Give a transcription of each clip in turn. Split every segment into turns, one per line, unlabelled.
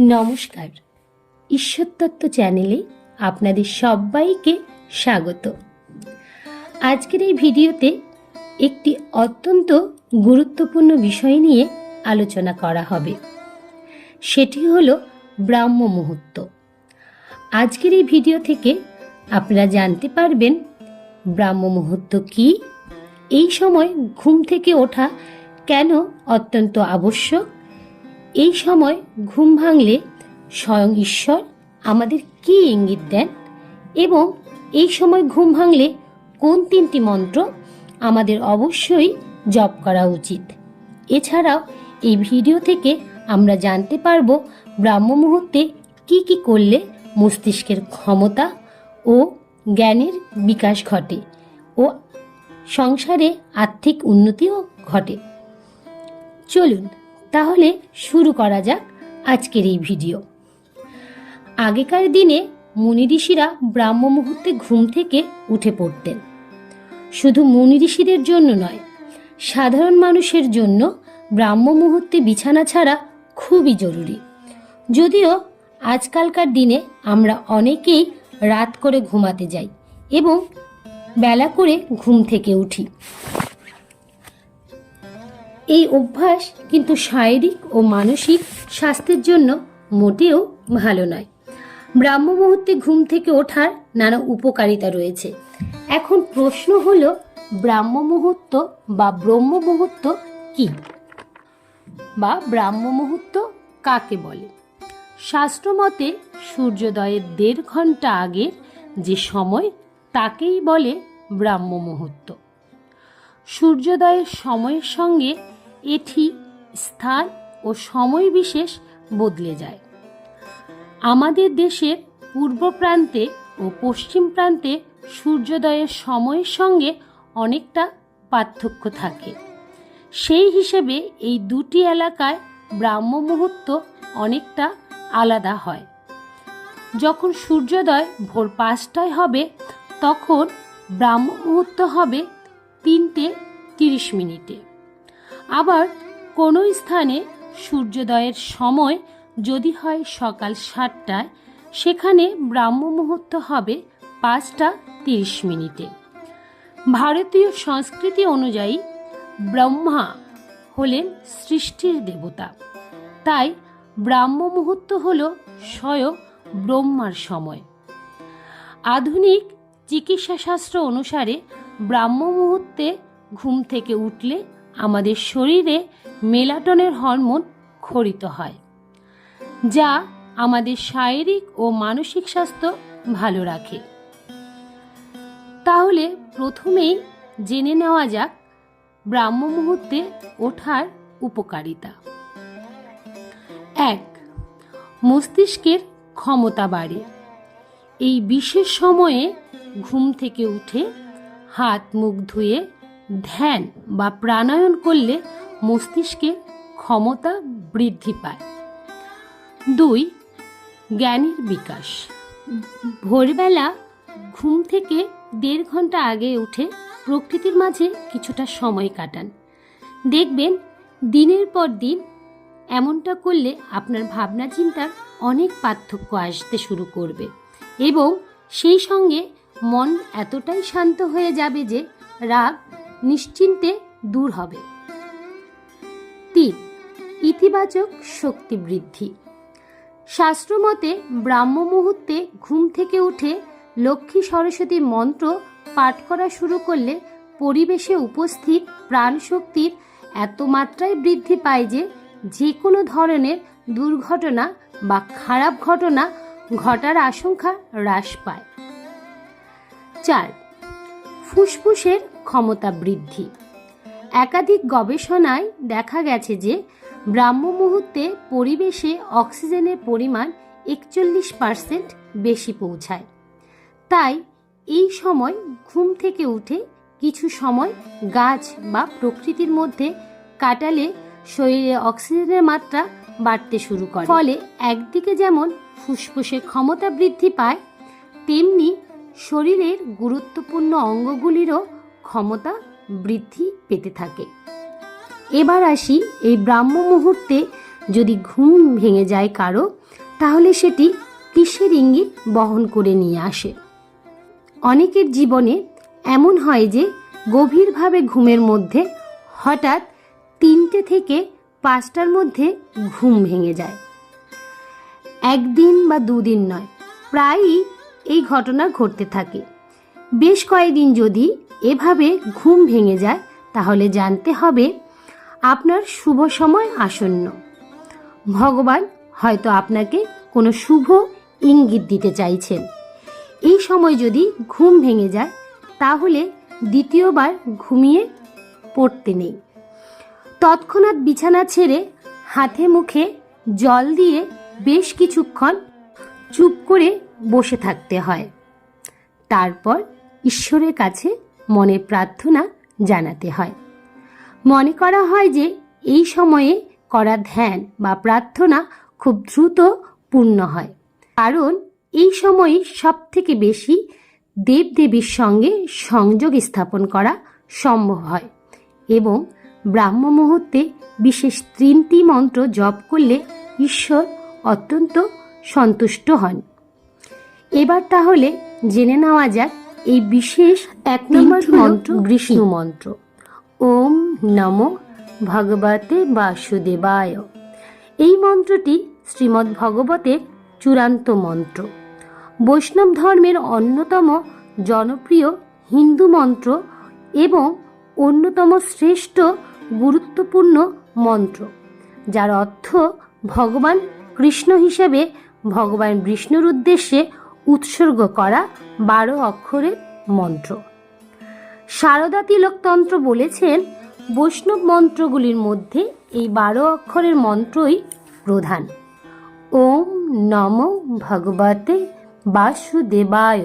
নমস্কার। ঈশ্বরতত্ত্ব চ্যানেলে আপনাদের সবাইকে স্বাগত। আজকের এই ভিডিওতে একটি অত্যন্ত গুরুত্বপূর্ণ বিষয় নিয়ে আলোচনা করা হবে। সেটি হলো ব্রাহ্ম মুহূর্ত। আজকের এই ভিডিও থেকে আপনারা জানতে পারবেন ব্রাহ্ম মুহূর্ত কি, এই সময় ঘুম থেকে ওঠা কেন অত্যন্ত আবশ্যক এই সময় ঘুম ভাঙলে স্বয়ং ঈশ্বর আমাদের কি ইঙ্গিত দেন? এবং এই সময় ঘুম ভাঙলে কোন তিনটি মন্ত্র আমাদের অবশ্যই জপ করা উচিত? এছাড়াও এই ভিডিও থেকে আমরা জানতে পারব ব্রাহ্ম মুহূর্তে কি কি করলে মস্তিষ্কের ক্ষমতা ও জ্ঞানের বিকাশ ঘটে ও সংসারে আর্থিক উন্নতিও ঘটে। চলুন তাহলে শুরু করা যাক আজকের এই ভিডিও। আগেকার দিনে মুনি ঋষিরা ব্রাহ্ম মুহূর্তে ঘুম থেকে উঠে পড়তেন। শুধু মুনি ঋষিদের জন্য নয়, সাধারণ মানুষের জন্য ব্রাহ্ম মুহূর্তে বিছানা ছাড়া খুবই জরুরি। যদিও আজকালকার দিনে আমরা অনেকেই রাত করে ঘুমাতে যাই এবং বেলা করে ঘুম থেকে উঠি। এই অভ্যাস কিন্তু শারীরিক ও মানসিক স্বাস্থ্যের জন্য মোটেও ভালো নয়। ব্রাহ্ম মুহূর্তে ঘুম থেকে ওঠার নানা উপকারিতা রয়েছে। এখন প্রশ্ন হলো, ব্রাহ্ম মুহূর্ত বা ব্রহ্ম মুহূর্ত কি? বা ব্রাহ্ম মুহূর্ত কাকে বলে? শাস্ত্রমতে সূর্যোদয়ের দেড় ঘণ্টা আগের যে সময়, তাকেই বলে ব্রাহ্ম মুহূর্ত। সূর্যোদয়ের সময়ের সঙ্গে এটি স্থান ও সময় বিশেষ বদলে যায়। আমাদের দেশের পূর্ব প্রান্তে ও পশ্চিম প্রান্তে সূর্যোদয়ের সময়ের সঙ্গে অনেকটা পার্থক্য থাকে। সেই হিসেবে এই দুটি এলাকায় ব্রাহ্ম মুহূর্ত অনেকটা আলাদা হয়। যখন সূর্যোদয় ভোর পাঁচটায় হবে, তখন ব্রাহ্ম মুহূর্ত হবে তিনটে তিরিশ মিনিটে। আবার কোনো স্থানে সূর্যোদয়ের সময় যদি হয় সকাল সাতটায়, সেখানে ব্রাহ্ম মুহূর্ত হবে পাঁচটা তিরিশ মিনিটে। ভারতীয় সংস্কৃতি অনুযায়ী ব্রহ্মা হলেন সৃষ্টির দেবতা। তাই ব্রাহ্ম মুহূর্ত হল স্বয়ং ব্রহ্মার সময়। আধুনিক চিকিৎসাশাস্ত্র অনুসারে ব্রাহ্ম মুহূর্তে ঘুম থেকে উঠলে আমাদের শরীরে মেলাটনের হরমোন খরিত হয়, যা আমাদের শারীরিক ও মানসিক স্বাস্থ্য ভালো রাখে। তাহলে প্রথমেই জেনে নেওয়া যাক ব্রাহ্ম মুহূর্তে ওঠার উপকারিতা। এক, মস্তিষ্কের ক্ষমতা বাড়ে। এই বিশেষ সময়ে ঘুম থেকে উঠে হাত মুখ ধুয়ে ধ্যান বা প্রাণায়াম করলে মস্তিষ্কের ক্ষমতা বৃদ্ধি পায়। দুই, জ্ঞানের বিকাশ। ভোরবেলা ঘুম থেকে দেড় ঘণ্টা আগে উঠে প্রকৃতির মাঝে কিছুটা সময় কাটান। দেখবেন দিনের পর দিন এমনটা করলে আপনার ভাবনা চিন্তার অনেক পার্থক্য আসতে শুরু করবে এবং সেই সঙ্গে মন এতটাই শান্ত হয়ে যাবে যে রাগ নিশ্চিন্তে দূর হবে। তিন, ইতিবাচক শক্তি বৃদ্ধি। শাস্ত্রমতে ব্রাহ্ম মুহূর্তে ঘুম থেকে উঠে লক্ষ্মী সরস্বতী মন্ত্র পাঠ করা শুরু করলে পরিবেশে উপস্থিত প্রাণশক্তির এত মাত্রায় বৃদ্ধি পায় যে যে কোনো ধরনের দুর্ঘটনা বা খারাপ ঘটনা ঘটার আশঙ্কা হ্রাস পায়। চার, ফুসফুসের ক্ষমতা বৃদ্ধি। একাধিক গবেষণায় দেখা গেছে যে ব্রাহ্ম মুহূর্তে পরিবেশে অক্সিজেনের পরিমাণ একচল্লিশ পার্সেন্ট বেশি পৌঁছায়। তাই এই সময় ঘুম থেকে উঠে কিছু সময় গাছ বা প্রকৃতির মধ্যে কাটালে শরীরে অক্সিজেনের মাত্রা বাড়তে শুরু করে। ফলে একদিকে যেমন ফুসফুসের ক্ষমতা বৃদ্ধি পায়, তেমনি শরীরের গুরুত্বপূর্ণ অঙ্গগুলিরও ক্ষমতা বৃদ্ধি পেতে থাকে। এবার আসি এই ব্রাহ্ম মুহূর্তে যদি ঘুম ভেঙে যায় কারও, তাহলে সেটি কিসের ইঙ্গিত বহন করে নিয়ে আসে? অনেকের জীবনে এমন হয় যে, গভীরভাবে ঘুমের মধ্যে হঠাৎ তিনটে থেকে পাঁচটার মধ্যে ঘুম ভেঙে যায়। একদিন বা দুদিন নয়, প্রায়ই এই ঘটনা ঘটতে থাকে। বেশ কয়েকদিন যদি এভাবে ঘুম ভেঙে যায়, তাহলে জানতে হবে আপনার শুভ সময় আসন্ন। ভগবান হয়তো আপনাকে কোনো শুভ ইঙ্গিত দিতে চাইছেন। এই সময় যদি ঘুম ভেঙে যায়, তাহলে দ্বিতীয়বার ঘুমিয়ে পড়তে নেই। তৎক্ষণাৎ বিছানা ছেড়ে হাতে মুখে জল দিয়ে বেশ কিছুক্ষণ চুপ করে বসে থাকতে হয়। তারপর ঈশ্বরের কাছে মনে প্রার্থনা জানাতে হয়। মনে করা হয় যে এই সময়ে করা ধ্যান বা প্রার্থনা খুব দ্রুত পূর্ণ হয়। কারণ এই সময়ে সব থেকে বেশি দেবদেবীর সঙ্গে সংযোগ স্থাপন করা সম্ভব হয় এবং ব্রাহ্ম মুহূর্তে বিশেষ তিনটি মন্ত্র জপ করলে ঈশ্বর অত্যন্ত সন্তুষ্ট হন। এবার তাহলে জেনে নেওয়া যাক এই বিশেষ এক নম্বর মন্ত্র বিষ্ণু মন্ত্র। ওম নম ভগবতে বাসুদেবায়। এই মন্ত্রটি শ্রীমদ্ ভগবতের চূড়ান্ত মন্ত্র। বৈষ্ণব ধর্মের অন্যতম জনপ্রিয় হিন্দু মন্ত্র এবং অন্যতম শ্রেষ্ঠ গুরুত্বপূর্ণ মন্ত্র যার অর্থ ভগবান কৃষ্ণ হিসেবে ভগবান বিষ্ণুর উদ্দেশ্যে উৎসর্গ করা বারো অক্ষরের মন্ত্র। সারদা তিলকতন্ত্র বলেছেন, বৈষ্ণব মন্ত্রগুলির মধ্যে এই বারো অক্ষরের মন্ত্রই প্রধান। ওম নম ভগবতে বাসুদেবায়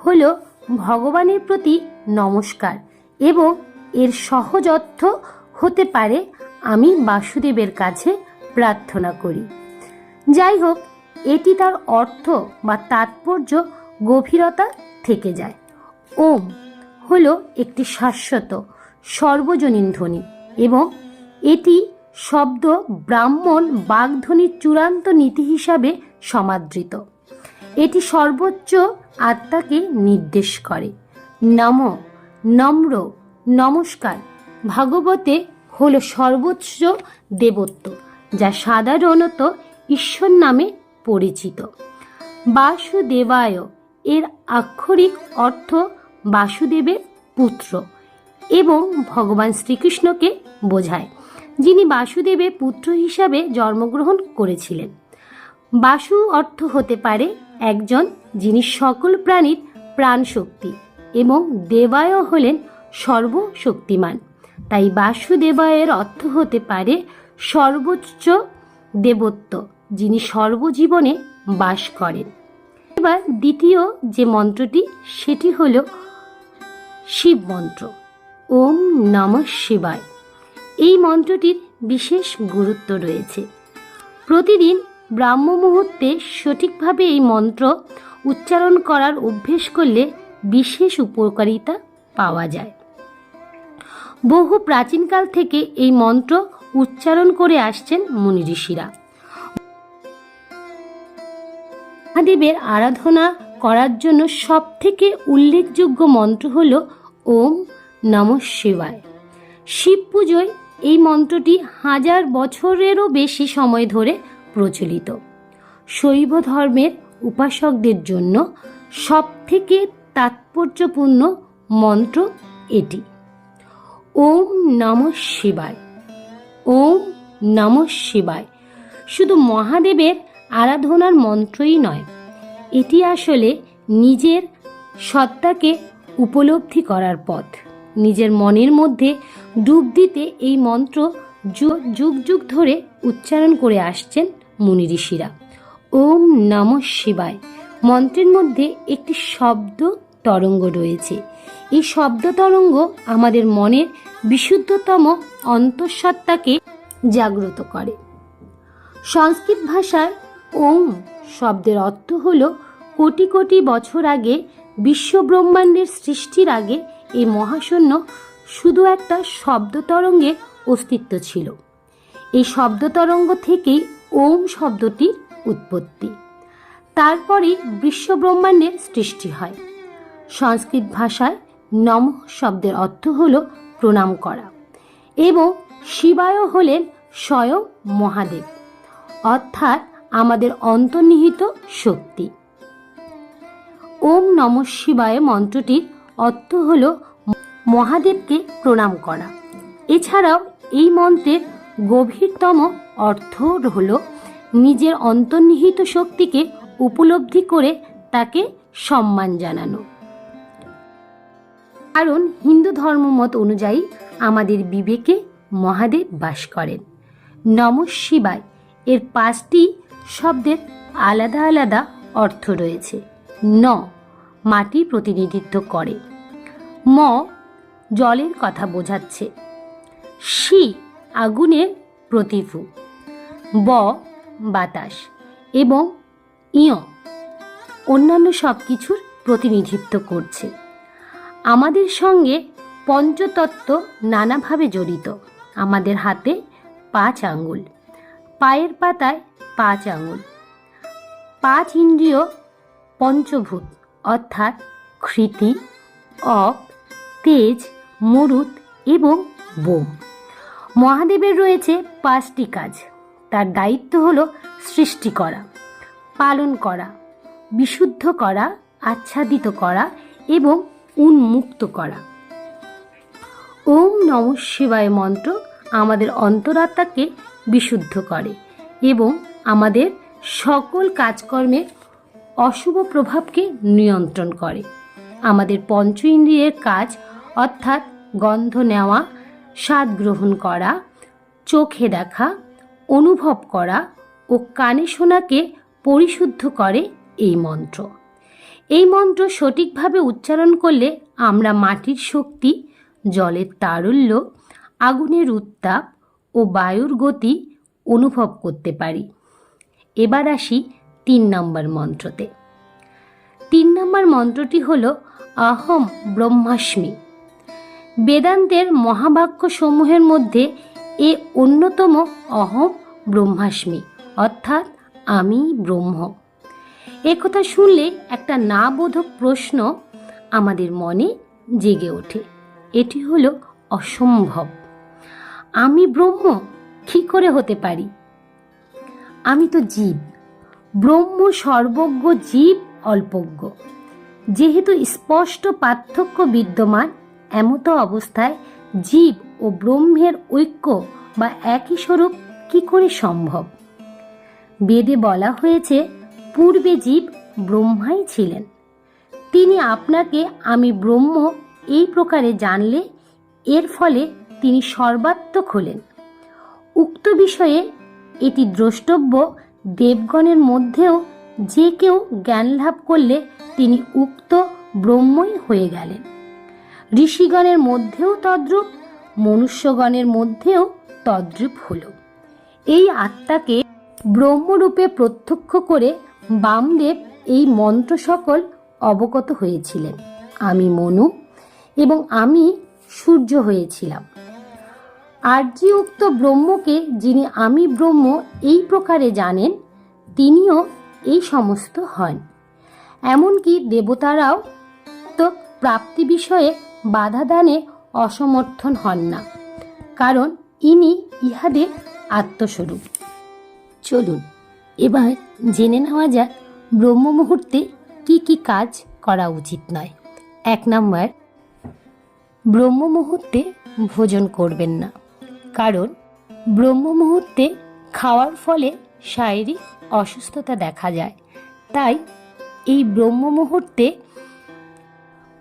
হল ভগবানের প্রতি নমস্কার এবং এর সহজ অর্থ হতে পারে আমি বাসুদেবের কাছে প্রার্থনা করি। যাই হোক এটি তার অর্থ বা তাৎপর্য গভীরতা থেকে যায়। ওম হলো একটি শাশ্বত, সর্বজনীন ধ্বনি এবং এটি শব্দ ব্রাহ্মণ বাগধ্বনির চূড়ান্ত নীতি হিসাবে সমাদৃত। এটি সর্বোচ্চ আত্মাকে নির্দেশ করে। নম, নম্র, নমস্কার, ভাগবতে হলো সর্বোচ্চ দেবত্ব, যা সাধারণত ঈশ্বর নামে পরিচিত। বাসুদেবায় এর আক্ষরিক অর্থ বাসুদেবের পুত্র এবং ভগবান শ্রীকৃষ্ণকে বোঝায়, যিনি বাসুদেবের পুত্র হিসাবে জন্মগ্রহণ করেছিলেন। বাসু অর্থ হতে পারে একজন যিনি সকল প্রাণীর প্রাণশক্তি এবং দেবায় হলেন সর্বশক্তিমান। তাই বাসুদেবায়ের অর্থ হতে পারে সর্বোচ্চ দেবত্ব যিনি সর্বজীবনে বাস করেন। এবার দ্বিতীয় যে মন্ত্রটি, সেটি হল শিব মন্ত্র। ওম নম শিবায়। এই মন্ত্রটির বিশেষ গুরুত্ব রয়েছে। প্রতিদিন ব্রাহ্ম মুহূর্তে সঠিকভাবে এই মন্ত্র উচ্চারণ করার অভ্যেস করলে বিশেষ উপকারিতা পাওয়া যায়। বহু প্রাচীনকাল থেকে এই মন্ত্র উচ্চারণ করে আসছেন মুনি ঋষিরা। মহাদেবের আরাধনা করার জন্য সব থেকে উল্লেখযোগ্য মন্ত্র হল ওম নম শিবায়। শিব পুজোয় এই মন্ত্রটি হাজার বছরেরও বেশি সময় ধরে প্রচলিত। শৈব ধর্মের উপাসকদের জন্য সব থেকে তাৎপর্যপূর্ণ মন্ত্র এটি। ওম নম শিবায়। ওম নম শিবায়। শুধু মহাদেবের আরাধনার মন্ত্রই নয়। এটি আসলে নিজের সত্তাকে উপলব্ধি করার পথ। নিজের মনের মধ্যে ডুব দিতে এই মন্ত্র যুগ যুগ ধরে উচ্চারণ করে আসছেন মুনি ঋষিরা। ওম নম শিবায়। মন্ত্রের মধ্যে একটি শব্দ তরঙ্গ রয়েছে। এই শব্দ তরঙ্গ আমাদের মনের বিশুদ্ধতম অন্তঃসত্ত্বাকে জাগ্রত করে। সংস্কৃত ভাষায় ওম শব্দের অর্থ হল কোটি কোটি বছর আগে, বিশ্বব্রহ্মাণ্ডের সৃষ্টির আগে এই মহাশূন্য শুধু একটা শব্দ তরঙ্গের অস্তিত্ব ছিল। এই শব্দ তরঙ্গ থেকেই ওম শব্দটির উৎপত্তি। তারপরে বিশ্বব্রহ্মাণ্ডের সৃষ্টি হয়। সংস্কৃত ভাষায় নম শব্দের অর্থ হল প্রণাম করা এবং শিবায় হলেন স্বয়ং মহাদেব। অর্থাৎ আমাদের অন্তর্নিহিত শক্তি। ওম নম শিবায় মন্ত্রটির অর্থ হল মহাদেবকে প্রণাম করা। এছাড়াও এই মন্ত্রের গভীরতম অর্থ হল নিজের অন্তর্নিহিত শক্তিকে উপলব্ধি করে তাকে সম্মান জানানো। কারণ হিন্দু ধর্মমত অনুযায়ী আমাদের বিবেকে মহাদেব বাস করেন। নম শিবায়, এর পাঁচটি শব্দের আলাদা আলাদা অর্থ রয়েছে। ন, মাটি প্রতিনিধিত্ব করে। ম, জলের কথা বোঝাচ্ছে। শি আগুনের প্রতিভু। ব, বাতাস এবং ইয় অন্যান্য সব কিছুর প্রতিনিধিত্ব করছে। আমাদের সঙ্গে পঞ্চতত্ত্ব নানাভাবে জড়িত। আমাদের হাতে পাঁচ আঙ্গুল পায়ের পাতায় পাঁচ আঙুল পাঁচ ইন্দ্রিয় পঞ্চভূত, অর্থাৎ কৃতি অপ, তেজ, মরুত এবং বোম। মহাদেবের রয়েছে পাঁচটি কাজ। তার দায়িত্ব হল সৃষ্টি করা, পালন করা, বিশুদ্ধ করা, আচ্ছাদিত করা এবং উন্মুক্ত করা। ওম নম শিবায় মন্ত্র আমাদের অন্তরাত্মাকে বিশুদ্ধ করে এবং আমাদের সকল কাজকর্মের অশুভ প্রভাবকে নিয়ন্ত্রণ করে। আমাদের পঞ্চ ইন্দ্রিয়ের কাজ, অর্থাৎ গন্ধ নেওয়া, স্বাদ গ্রহণ করা, চোখে দেখা, অনুভব করা ও কানে শোনাকে পরিশুদ্ধ করে এই মন্ত্র। এই মন্ত্র সঠিকভাবে উচ্চারণ করলে আমরা মাটির শক্তি, জলের তারল্য, আগুনের উত্তাপ ও বায়ুর গতি অনুভব করতে পারি। এবার আসি তিন নম্বর মন্ত্রতে। তিন নম্বর মন্ত্রটি হল আহম ব্রহ্মাস্মি। বেদান্তের মহাবাক্য সমূহের মধ্যে এ অন্যতম অহম ব্রহ্মাস্মি, অর্থাৎ আমি ব্রহ্ম। একথা শুনলে একটা না বোধক প্রশ্ন আমাদের মনে জেগে ওঠে। এটি হলো অসম্ভব। আমি ব্রহ্ম কি করে হতে পারি? আমি তো জীব। ব্রহ্ম সর্বজ্ঞ, জীব অল্পজ্ঞ। যেহেতু স্পষ্ট পার্থক্য বিদ্যমান, এমতো অবস্থায় জীব ও ব্রহ্মের ঐক্য বা একই স্বরূপ কি করে সম্ভব? বেদে বলা হয়েছে, পূর্বে জীব ব্রহ্মাই ছিলেন। তিনি আপনাকে আমি ব্রহ্ম এই প্রকারে জানলে, এর ফলে তিনি সর্বাত্মক হলেন। উক্ত বিষয়ে এটি দ্রষ্টব্য দেবগণের মধ্যেও যে কেউ জ্ঞান লাভ করলে তিনি উক্ত ব্রহ্মই হয়ে গেলেন। ঋষিগণের মধ্যেও তদ্রূপ, মনুষ্যগণের মধ্যেও তদ্রূপ হল। এই আত্মাকে ব্রহ্মরূপে প্রত্যক্ষ করে বামদেব এই মন্ত্র সকল অবগত হয়েছিলেন। আমি মনু এবং আমি সূর্য হয়েছিলাম। আর্যি উক্ত ব্রহ্মকে যিনি আমি ব্রহ্ম এই প্রকারে জানেন, তিনিও এই সমস্ত হন। এমনকি দেবতারাও তো প্রাপ্তি বিষয়ে বাধা দানে অসমর্থন হন না, কারণ ইনি ইহাদের আত্মস্বরূপ। চলুন, এবার জেনে নেওয়া যাক ব্রহ্ম মুহূর্তে কি কি কাজ করা উচিত নয়। এক নম্বর ব্রহ্ম মুহূর্তে ভোজন করবেন না। কারণ ব্রহ্ম মুহূর্তে খাওয়ার ফলে শারীরিক অসুস্থতা দেখা যায়। তাই এই ব্রহ্ম মুহূর্তে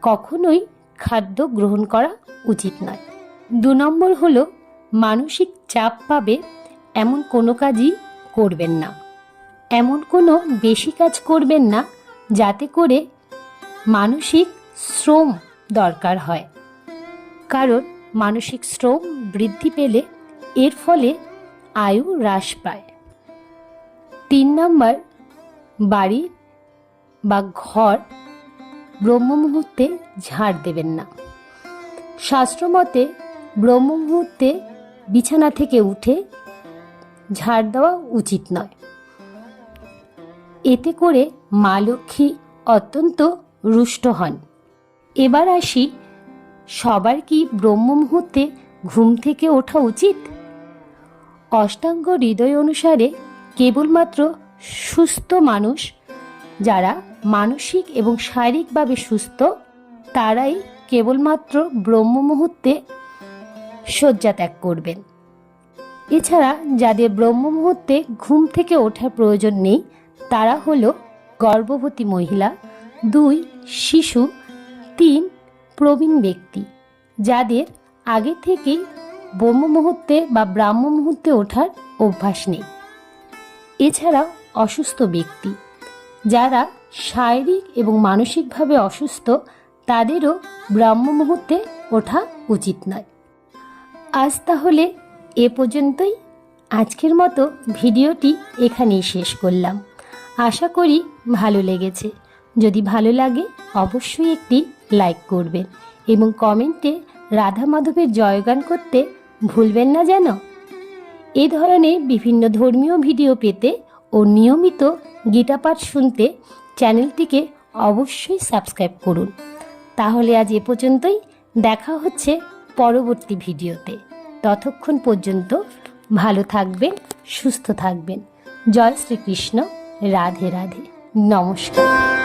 কখনোই খাদ্য গ্রহণ করা উচিত নয়। দু নম্বর হল, মানসিক চাপ পাবে এমন কোনো কাজই করবেন না। এমন কোনো বেশি কাজ করবেন না যাতে করে মানসিক শ্রম দরকার হয়। কারণ মানসিক শ্রম বৃদ্ধি পেলে এর ফলে আয়ু হ্রাস পায়। তিন নম্বর, বাড়ি বা ঘর ব্রহ্ম মুহূর্তে ঝাড় দেবেন না। শাস্ত্রমতে ব্রহ্ম মুহূর্তে বিছানা থেকে উঠে ঝাড় দেওয়া উচিত নয়। এতে করে মা লক্ষ্মী অত্যন্ত রুষ্ট হন। এবার আসি সবার কি ব্রহ্ম মুহূর্তে ঘুম থেকে ওঠা উচিত? অষ্টাঙ্গ হৃদয় অনুসারে কেবলমাত্র সুস্থ মানুষ, যারা মানসিক এবং শারীরিকভাবে সুস্থ, তারাই কেবলমাত্র ব্রহ্ম মুহূর্তে শয্যা ত্যাগ করবেন। এছাড়া যাদের ব্রহ্ম মুহূর্তে ঘুম থেকে ওঠার প্রয়োজন নেই, তারা হলো গর্ভবতী মহিলা, দুই শিশু, তিন প্রবীণ ব্যক্তি, যাদের আগে থেকেই ব্রহ্ম মুহূর্তে বা ব্রাহ্ম মুহূর্তে ওঠার অভ্যাস নেই। এছাড়াও অসুস্থ ব্যক্তি, যারা শারীরিক এবং মানসিকভাবে অসুস্থ, তাদেরও ব্রাহ্ম মুহূর্তে ওঠা উচিত নয়। আজ তাহলে এ পর্যন্তই। আজকের মতো ভিডিওটি এখানেই শেষ করলাম। আশা করি ভালো লেগেছে। যদি ভালো লাগে, অবশ্যই একটি লাইক করবেন এবং কমেন্টে রাধা মাধবের জয়গান করতে ভুলবেন না যেন। এ ধরনের বিভিন্ন ধর্মীয় ভিডিও পেতে ও নিয়মিত গীতাপাঠ শুনতে চ্যানেলটিকে অবশ্যই সাবস্ক্রাইব করুন। তাহলে আজ এ পর্যন্তই, দেখা হচ্ছে পরবর্তী ভিডিওতে। ততক্ষণ পর্যন্ত ভালো থাকবেন, সুস্থ থাকবেন। জয় শ্রীকৃষ্ণ, রাধে রাধে। নমস্কার।